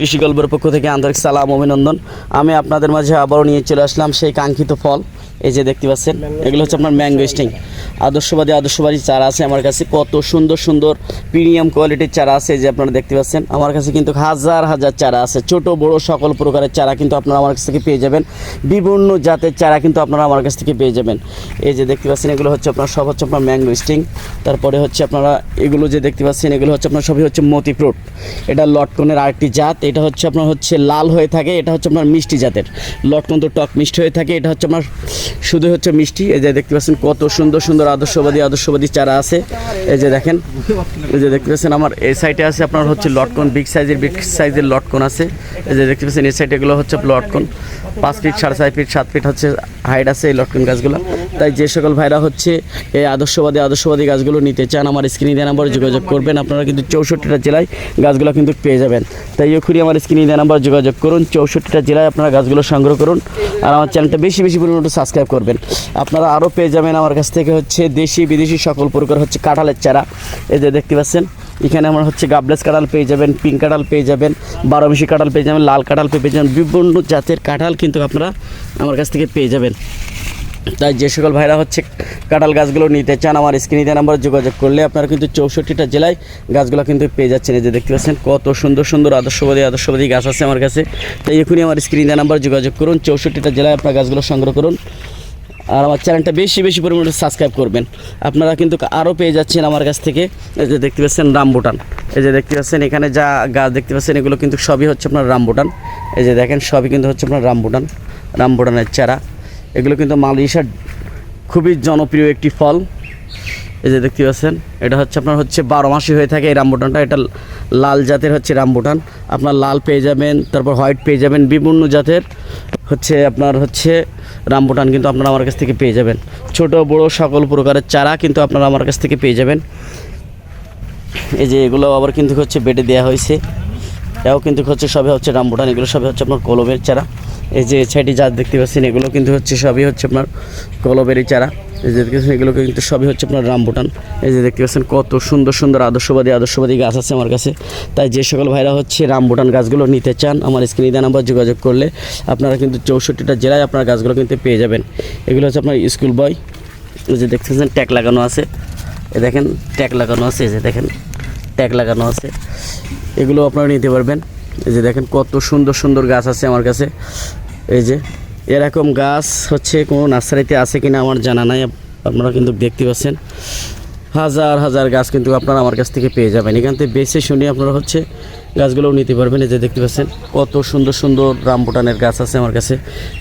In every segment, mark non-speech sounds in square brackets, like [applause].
কৃষি গল্পের পক্ষ থেকে আন্তরিক সালাম, অভিনন্দন। আমি আপনাদের মাঝে আবারও নিয়ে চলে আসলাম সেই কাঙ্ক্ষিত ফল। এই যে দেখতে পাচ্ছেন, এগুলো হচ্ছে আপনার ম্যাঙ্গো স্টিং। আদর্শবাদী আদর্শবাদী চারা আছে আমার কাছে। কত সুন্দর সুন্দর, প্রিমিয়াম কোয়ালিটির চারা আছে যে আপনারা দেখতে পাচ্ছেন। আমার কাছে কিন্তু হাজার হাজার চারা আছে। ছোট, বড় সকল প্রকারের চারা কিন্তু আপনারা আমার কাছ থেকে পেয়ে যাবেন। বিভিন্ন জাতের চারা কিন্তু আপনারা আমার কাছ থেকে পেয়ে যাবেন। এই যে দেখতে পাচ্ছেন, এগুলো হচ্ছে আপনার, সব হচ্ছে আপনার ম্যাঙ্গো স্টিং। তারপরে হচ্ছে আপনারা এগুলো যে দেখতে পাচ্ছেন, এগুলো হচ্ছে আপনার, সবই হচ্ছে মতি ফ্রুট। এটা লটকনের আরেকটি জাত। এটা হচ্ছে আপনার হচ্ছে লাল হয়ে থাকে, এটা হচ্ছে আপনার মিষ্টি জাতের। লটকন তো টক মিষ্টি হয়ে থাকে, এটা হচ্ছে আপনার শুধু হচ্ছে মিষ্টি। এই যে দেখতে পাচ্ছেন কত সুন্দর সুন্দর আদর্শবাদী আদর্শবাদী চারা আছে। এই যে দেখেন, এই যে দেখতে পাচ্ছেন আমার এই সাইডে আছে আপনার হচ্ছে লটকন, বিগ সাইজের বিগ সাইজের লটকন আছে। এই যে দেখতে পাচ্ছেন এই সাইডে এগুলো হচ্ছে লটকন। পাঁচ ফিট, সাড়ে ছয় ফিট, সাত ফিট হচ্ছে হাইট আছে এই লটকন গাছগুলো। তাই যে সকল ভাইরা হচ্ছে এই আদর্শবাদী আদর্শবাদী গাছগুলো নিতে চান, আমার স্ক্রিনে দেওয়া নাম্বারে যোগাযোগ করবেন। আপনারা কিন্তু চৌষট্টিটা জেলায় গাছগুলো কিন্তু পেয়ে যাবেন। তাই এক্ষুনি আমার স্ক্রিনে দেওয়া নাম্বার যোগাযোগ করুন, চৌষট্টিটা জেলায় আপনারা গাছগুলো সংগ্রহ করুন আর আমার চ্যানেলটা বেশি বেশি পরিমাণে একটু সাবস্ক্রাইব করবেন। আপনারা আরও পেয়ে যাবেন আমার কাছ থেকে হচ্ছে দেশি, বিদেশি সকল প্রকার হচ্ছে কাঁঠালের চারা। এই যে দেখতে পাচ্ছেন, এখানে আমার হচ্ছে গাবলেস কাঁঠাল পেয়ে যাবেন, পিঙ্ক কাঁঠাল পেয়ে যাবেন বারোমিশি কাঁঠাল পেয়ে যাবেন, লাল কাঁঠাল পেয়ে যাবেন, বিভিন্ন জাতের কাঁঠাল কিন্তু আপনারা আমার কাছ থেকে পেয়ে যাবেন। তাই যে সকল ভাইরা হচ্ছে কাঁঠাল গাছগুলো নিতে চান, আমার স্ক্রিনে নাম্বার যোগাযোগ করলে আপনারা কিন্তু চৌষট্টিটা জেলায় গাছগুলো কিন্তু পেয়ে যাচ্ছেন। এই যে দেখতে পাচ্ছেন, কত সুন্দর সুন্দর আদর্শবাদী আদর্শবাদী গাছ আছে আমার কাছে। তাই এখনই আমার স্ক্রিনে নাম্বার যোগাযোগ করুন, চৌষট্টিটা জেলায় আপনার গাছগুলো সংগ্রহ করুন। আর আমার চ্যানেলটা বেশি বেশি পরিমাণে সাবস্ক্রাইব করবেন। আপনারা কিন্তু আরও পেয়ে যাচ্ছেন আমার কাছ থেকে, এই যে দেখতে পাচ্ছেন রামবুটান এই যে দেখতে পাচ্ছেন, এখানে যা গাছ দেখতে পাচ্ছেন, এগুলো কিন্তু সবই হচ্ছে আপনার রামবুটান এই যে দেখেন, সবই কিন্তু হচ্ছে আপনার রামবুটান রামবুটানের চারা। এগুলো কিন্তু মালয়েশিয়ার খুবই জনপ্রিয় একটি ফল। এই যে দেখতে পাচ্ছেন, এটা হচ্ছে আপনার হচ্ছে বারো মাসই হয়ে থাকে এই রামবুটানটা। এটা লাল জাতের হচ্ছে রামবুটান। আপনার লাল পেয়ে যাবেন, তারপর হোয়াইট পেয়ে যাবেন, বিভিন্ন জাতের হচ্ছে আপনার হচ্ছে রামবুটান কিন্তু আপনারা আমার কাছ থেকে পেয়ে যাবেন। ছোট, বড় সকল প্রকারের চারা কিন্তু আপনারা আমার কাছ থেকে পেয়ে যাবেন। এই যে এগুলো আবার কিন্তু হচ্ছে বেটে দেওয়া হয়েছে। এও কিন্তু হচ্ছে সবই হচ্ছে রামবুটান, এগুলো সবই হচ্ছে আপনার কলমের চারা। এই যে ছাইটি যা দেখতে পাচ্ছেন, এগুলো কিন্তু হচ্ছে সবই হচ্ছে আপনার কলবেরি চারা। এই যে দেখতে এগুলো কিন্তু সবই হচ্ছে আপনার রামবুটান এই যে দেখতে পাচ্ছেন, কত সুন্দর সুন্দর আদর্শবাদী আদর্শবাদী গাছ আছে আমার কাছে। তাই যে সকল ভাইরা হচ্ছে রামবুটান গাছগুলো নিতে চান, আমার স্ক্রিনে দেওয়া নাম্বার যোগাযোগ করলে আপনারা কিন্তু চৌষট্টিটা জেলায় আপনার গাছগুলো কিন্তু পেয়ে যাবেন। এগুলো হচ্ছে আপনার স্কুল বয়, এই যে দেখতে পাচ্ছেন, ট্যাগ লাগানো আছে। এ দেখেন, ট্যাগ লাগানো আছে, এই যে দেখেন, ট্যাগ লাগানো আছে। এগুলো আপনারা নিতে পারবেন। এই যে দেখেন কত সুন্দর সুন্দর গাছ আছে আমার কাছে। এই যে এরকম গাছ হচ্ছে কোনো নার্সারিতে আছে কিনা আমার জানা নাই, আপনারা কিন্তু দেখতে পাচ্ছেন। হাজার হাজার গাছ কিন্তু আপনারা আমার কাছ থেকে পেয়ে যাবেন। এখান থেকে বেছে শুনে আপনারা হচ্ছে গাছগুলোও নিতে পারবেন। এই যে দেখতে পাচ্ছেন, কত সুন্দর সুন্দর রামবুটানের গাছ আছে আমার কাছে।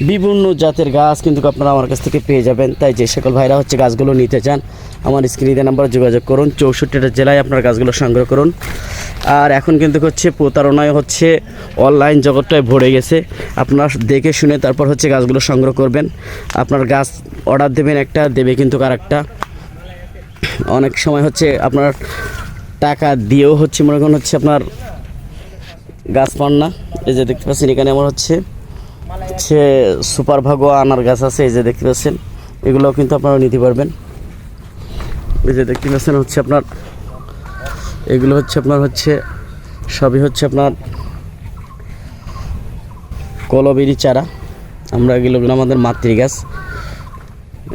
বিভিন্ন জাতের গাছ কিন্তু আপনারা আমার কাছ থেকে পেয়ে যাবেন। তাই যে সকল ভাইরা হচ্ছে গাছগুলো নিতে চান, আমার স্ক্রিনে নাম্বার যোগাযোগ করুন। চৌষট্টিটা জেলায় আপনার গাছগুলো সংগ্রহ করুন। আর এখন কিন্তু হচ্ছে প্রতারণায় হচ্ছে অনলাইন জগৎটায় ভরে গেছে। আপনারা দেখে শুনে তারপর হচ্ছে গাছগুলো সংগ্রহ করবেন। আপনার গাছ অর্ডার দেবেন একটা, দেবে কিন্তু আর একটা অনেক সময় হচ্ছে আপনার টাকা দিয়েও হচ্ছে, মনে করেন হচ্ছে আপনার গাছ পান না। এই যে দেখতে পাচ্ছেন, এখানে আমার হচ্ছে হচ্ছে সুপার ভাগো আনার গাছ আছে, এই যে দেখতে পাচ্ছেন, এগুলোও কিন্তু আপনারা নিতে পারবেন। এই যে দেখতে পাচ্ছেন হচ্ছে আপনার, এগুলো হচ্ছে আপনার হচ্ছে, সবই হচ্ছে আপনার কলবেরি চারা। আমরা এগুলো আমাদের মাতৃ গাছ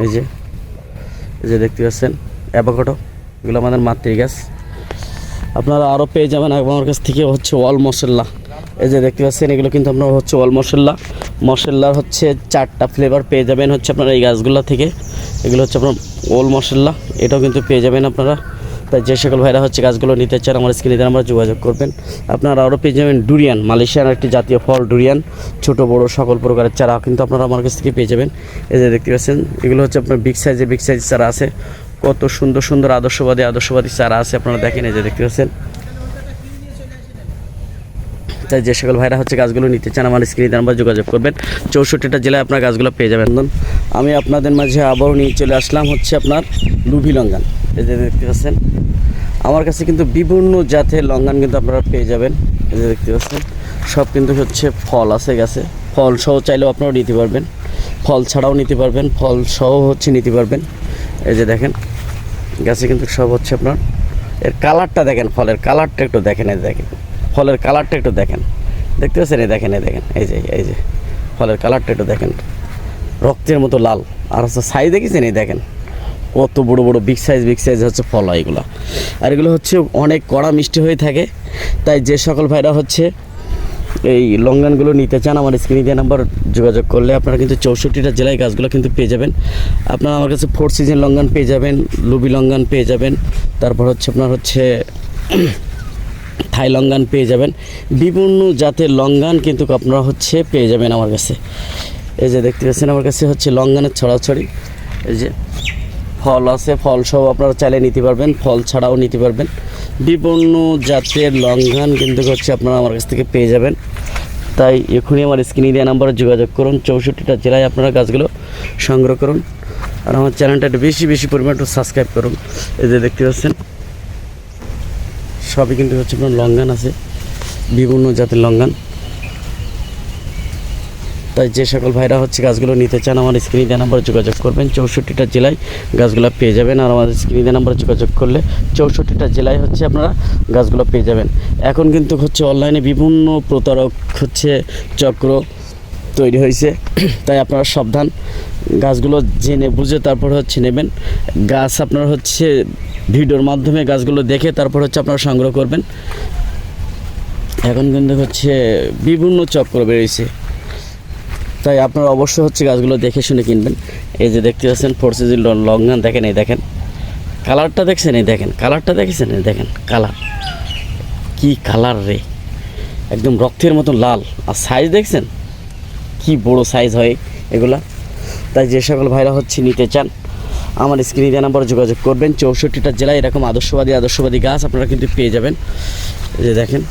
এই যে এই যে দেখতে পাচ্ছেন। অ্যাভোকাডো, এগুলো আমাদের মাতৃ গাছ আপনারা আরও পেয়ে যাবেন আমার কাছ থেকে হচ্ছে অল মশলা। এই যে দেখতে পাচ্ছেন, এগুলো কিন্তু আপনার হচ্ছে অল মশলা। মশলার হচ্ছে চারটা ফ্লেভার পেয়ে যাবেন হচ্ছে আপনারা এই গাছগুলো থেকে। এগুলো হচ্ছে আপনার ওল মশলা, এটাও কিন্তু পেয়ে যাবেন আপনারা। তাই যে সকল ভাইরা হচ্ছে গাছগুলো নিতে চান, আমার স্ক্রিনে আমরা যোগাযোগ করবেন। আপনারা আরও পেয়ে যাবেন ডুরিয়ান মালয়েশিয়ার একটি জাতীয় ফল ডুরিয়ান ছোট, বড়, সকল প্রকারের চারা কিন্তু আপনারা আমার কাছ থেকে পেয়ে যাবেন। এই যে দেখতে পাচ্ছেন, এগুলো হচ্ছে আপনার বিগ সাইজে বিগ সাইজ চারা আছে। কত সুন্দর সুন্দর আদর্শবাদী আদর্শবাদী চারা আছে, আপনারা দেখেন এই যে দেখতে পাচ্ছেন। তাই যে সকল ভাইরা হচ্ছে গাছগুলো নিতে চান, আমার স্ক্রিনে নাম্বার যোগাযোগ করবেন। চৌষট্টিটা জেলায় আপনার গাছগুলো পেয়ে যাবেন। আমি আপনাদের মাঝে আবারও নিয়ে চলে আসলাম হচ্ছে আপনার লুভি লঙ্গান। এই যে দেখতে পাচ্ছেন, আমার কাছে কিন্তু বিভিন্ন জাতের লঙ্গান কিন্তু আপনারা পেয়ে যাবেন। এই যে দেখতে পাচ্ছেন, সব কিন্তু হচ্ছে ফল আছে গাছে। ফল সহ চাইলেও আপনারা নিতে পারবেন। ফল ছাড়াও নিতে পারবেন, ফল সহ হচ্ছে নিতে পারবেন। এই যে দেখেন গাছে কিন্তু সব হচ্ছে আপনার, এর কালারটা দেখেন, ফলের কালারটা একটু দেখেন, এই দেখেন, ফলের কালারটা একটু দেখেন, দেখতে পাচ্ছেন? এই দেখেন এই দেখেন, এই যে এই যে, ফলের কালারটা একটু দেখেন, রক্তের মতো লাল, আর হচ্ছে সাইজ দেখেছেন? এই দেখেন, কত বড় বড় বিগ সাইজ বিগ সাইজ হচ্ছে ফল হয় এগুলো। আর এগুলো হচ্ছে অনেক কড়া মিষ্টি হয়ে থাকে, তাই যে সকল ভাইরা হচ্ছে এই লঙ্গানগুলো নিতে চান, আমার স্ক্রিনে দেওয়া নাম্বার যোগাযোগ করলে আপনারা কিন্তু চৌষট্টিটা জেলায় গাছগুলো কিন্তু পেয়ে যাবেন। আপনারা আমার কাছে ফোর সিজন লঙ্গান পেয়ে যাবেন লুবি লঙ্গান পেয়ে যাবেন, তারপর হচ্ছে আপনার হচ্ছে [clears throat] থাই লঙ্গান পেয়ে যাবেন। বিভিন্ন জাতের লঙ্গান কিন্তু আপনারা হচ্ছে পেয়ে যাবেন আমার কাছে। এই যে দেখতে পাচ্ছেন, আমার কাছে হচ্ছে লঙ্গানের ছড়াছড়ি। এই যে ফল আছে, ফল সহ আপনারা চাইলে নিতে পারবেন, ফল ছাড়াও নিতে পারবেন। বিভিন্ন জাতের লঙ্ঘন কিন্তু হচ্ছে আপনারা আমার কাছ থেকে পেয়ে যাবেন। তাই এখনই আমার স্ক্রিন দেওয়া নাম্বারে যোগাযোগ করুন, চৌষট্টিটা জেলায় আপনারা গাছগুলো সংগ্রহ করুন। আর আমার চ্যানেলটা একটু বেশি বেশি পরিমাণ একটু সাবস্ক্রাইব করুন। এই যে দেখতে পাচ্ছেন, সবই কিন্তু হচ্ছে আপনার লঙ্ঘন আছে, বিভিন্ন জাতের লঙ্ঘন। তাই যে সকল ভাইরা হচ্ছে গাছগুলো নিতে চান আমার স্ক্রিনে নাম্বারে যোগাযোগ করবেন। চৌষট্টিটা জেলায় গাছগুলো পেয়ে যাবেন আর আমাদের স্ক্রিনে দেওয়া নাম্বারে যোগাযোগ করলে চৌষট্টিটা জেলায় হচ্ছে আপনারা গাছগুলো পেয়ে যাবেন। এখন কিন্তু হচ্ছে অনলাইনে বিভিন্ন প্রতারক হচ্ছে চক্র তৈরি হয়েছে। তাই আপনারা সাবধান, গাছগুলো জেনে বুঝে তারপর হচ্ছে নেবেন। গাছ আপনার হচ্ছে ভিডিওর মাধ্যমে গাছগুলো দেখে তারপর হচ্ছে আপনারা সংগ্রহ করবেন। এখন কিন্তু হচ্ছে বিভিন্ন চক্র বেরিয়েছে। তাই আপনারা অবশ্যই হচ্ছে গাছগুলো দেখে শুনে কিনবেন। এই যে দেখতে পাচ্ছেন ফোরসিজি লঙ্গান দেখেন এই দেখেন। কালারটা দেখছেন, এই দেখেন। কালারটা দেখেছেন, এই দেখেন। কালার কি কালার রে। একদম রক্তের মতো লাল। আর সাইজ দেখছেন? কি বড় সাইজ হয় এগুলা। তাই যে সকল ভাইরা হচ্ছে নিতে চান, আমার স্ক্রিনে দেওয়া নাম্বারে যোগাযোগ করবেন। চৌষট্টিটা জেলায় এরকম আদর্শবাদী আদর্শবাদী গাছ আপনারা কিন্তু পেয়ে যাবেন। যে দেখেন,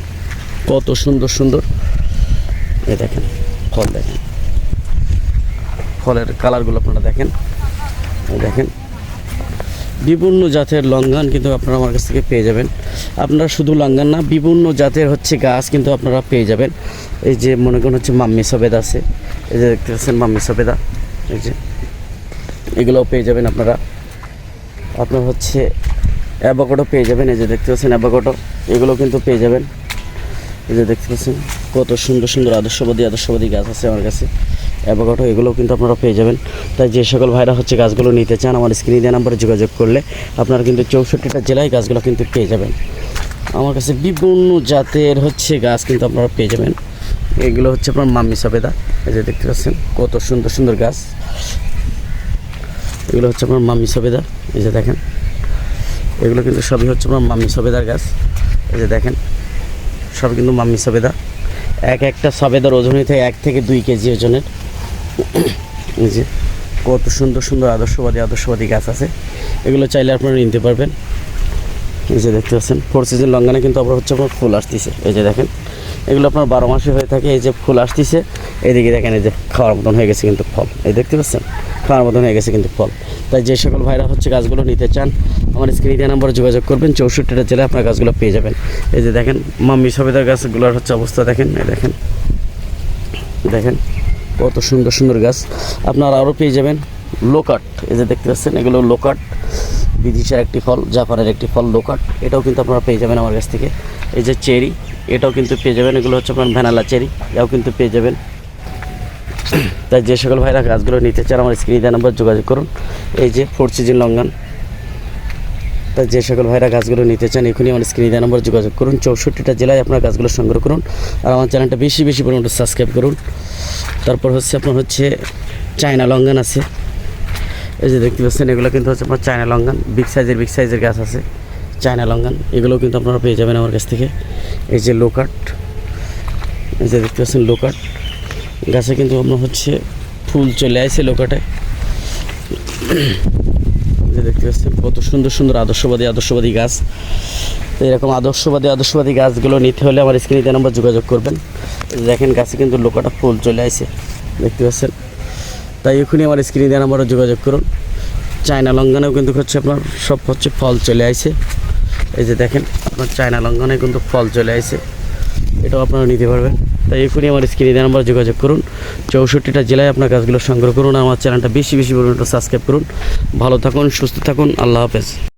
[clears throat] কত সুন্দর সুন্দর। এই দেখেন। ফল দেখেন। ফলের কালারগুলো আপনারা দেখেন। দেখেন। বিভিন্ন জাতের লঙ্ঘন কিন্তু আপনারা আমার কাছ থেকে পেয়ে যাবেন। আপনারা শুধু লঙ্ঘন না, বিভিন্ন জাতের হচ্ছে গাছ কিন্তু আপনারা পেয়ে যাবেন। এই যে মনে করেন হচ্ছে মাম্মি সবেদা আছে। এই যে দেখতে পাচ্ছেন মাম্মি সবেদা। এই যে এগুলোও পেয়ে যাবেন আপনারা। আপনার হচ্ছে অ্যাবাকোটো পেয়ে যাবেন। এই যে দেখতে পাচ্ছেন অ্যাবাকোটো এগুলো কিন্তু পেয়ে যাবেন। এই যে দেখতে পাচ্ছেন। কত সুন্দর সুন্দর আদর্শবাদী আদর্শবাদী গাছ আছে আমার কাছে। অ্যাভোকাডো, এগুলোও কিন্তু আপনারা পেয়ে যাবেন। তাই যে সকল ভাইরা হচ্ছে গাছগুলো নিতে চান, আমার স্ক্রিনে দেওয়া নাম্বারে যোগাযোগ করলে আপনারা কিন্তু চৌষট্টিটা জেলায় গাছগুলো কিন্তু পেয়ে যাবেন। আমার কাছে বিভিন্ন জাতের হচ্ছে গাছ কিন্তু আপনারা পেয়ে যাবেন। এগুলো হচ্ছে আপনার মাম্মি সবেদা এই যে দেখতে পাচ্ছেন, কত সুন্দর সুন্দর গাছ। এগুলো হচ্ছে আপনার মাম্মি সবেদা এই যে দেখেন, এগুলো কিন্তু সবই হচ্ছে আপনার মাম্মি সবেদার গাছ। এই যে দেখেন সব কিন্তু মাম্মি সবেদা এক একটা সবেদার ওজন হইতে এক থেকে দুই কেজি ওজনের। এই যে, কত সুন্দর সুন্দর আদর্শবাদী আদর্শবাদী গাছ আছে। এগুলো চাইলে আপনারা নিতে পারবেন। এই যে দেখতে পাচ্ছেন, ফোর সিজন লঙ্গানে কিন্তু আবার হচ্ছে আপনার ফুল আসতেছে। এই যে দেখেন, এগুলো আপনার বারো মাসে হয়ে থাকে, এই যে ফুল আসতেছে। এদিকে দেখেন, এই যে খাওয়ার মতন হয়ে গেছে কিন্তু ফল। এই দেখতে পাচ্ছেন? মতন হয়ে গেছে কিন্তু ফল। তাই যে সকল ভাইরা হচ্ছে গাছগুলো নিতে চান, আমার স্ক্রিনে দেওয়া নাম্বারে যোগাযোগ করবেন। চৌষট্টিটা জেলায় আপনার গাছগুলো পেয়ে যাবেন। এই যে দেখেন মাম্মি সবেদার গাছগুলোর হচ্ছে অবস্থা দেখেন, এই দেখেন। দেখেন, কত সুন্দর সুন্দর গাছ। আপনারা আরও পেয়ে যাবেন লোকাট। এই যে দেখতে পাচ্ছেন, এগুলো লোকাট। বিদিশার একটি ফল জাপানের একটি ফল লোকাট। এটাও কিন্তু আপনারা পেয়ে যাবেন আমার কাছ থেকে। এই যে চেরি, এটাও কিন্তু পেয়ে যাবেন। এগুলো হচ্ছে আপনার ভ্যানালা চেরি, এটাও কিন্তু পেয়ে যাবেন। তাই যে সকল ভাইরা গাছগুলো নিতে চান, আমার স্ক্রিনে দেওয়া নাম্বার যোগাযোগ করুন। এই যে ফোর সিজন লঙ্গান তাই যে সকল ভাইরা গাছগুলো নিতে চান, এখনই আমার স্ক্রিনে দেওয়া নাম্বার যোগাযোগ করুন। চৌষট্টিটা জেলায় আপনার গাছগুলো সংগ্রহ করুন। আর আমার চ্যানেলটা বেশি বেশি পরিমাণে সাবস্ক্রাইব করুন। তারপর হচ্ছে আপনার হচ্ছে চায়না লঙ্গান আছে। এই যে দেখতে পাচ্ছেন, এগুলো কিন্তু হচ্ছে আপনার চায়না লঙ্গান বিগ সাইজের বিগ সাইজের গাছ আছে। চায়না লঙ্গান এগুলোও কিন্তু আপনারা পেয়ে যাবেন আমার কাছ থেকে। এই যে লোকাট এই যে দেখতে পাচ্ছেন লোকাট গাছে কিন্তু আপনার হচ্ছে ফুল চলে আসে লোকাটে যে দেখতে পাচ্ছেন কত সুন্দর সুন্দর আদর্শবাদী আদর্শবাদী গাছ। এরকম আদর্শবাদী আদর্শবাদী গাছগুলো নিতে হলে আমার স্ক্রিনে নাম্বার যোগাযোগ করবেন। দেখেন গাছে কিন্তু লোকাটা ফুল চলে আসে দেখতে পাচ্ছেন। তাই এখনই আমার স্ক্রিনে দেওয়া নাম্বারে যোগাযোগ করুন। চায়না লঙ্ঘনেও কিন্তু হচ্ছে আপনার সব হচ্ছে ফল চলে আসে এই যে দেখেন, আপনার চায়না লঙ্ঘনে কিন্তু ফল চলে আসে এটাও আপনারা নিতে পারবেন। তাই এখনই আমার স্ক্রিনে দেওয়া নাম্বার যোগাযোগ করুন। চৌষট্টিটা জেলায় আপনার গাছগুলো সংগ্রহ করুন। আমার চ্যানেলটা বেশি বেশি পরিমাণে সাবস্ক্রাইব করুন। ভালো থাকুন, সুস্থ থাকুন। আল্লাহ হাফেজ।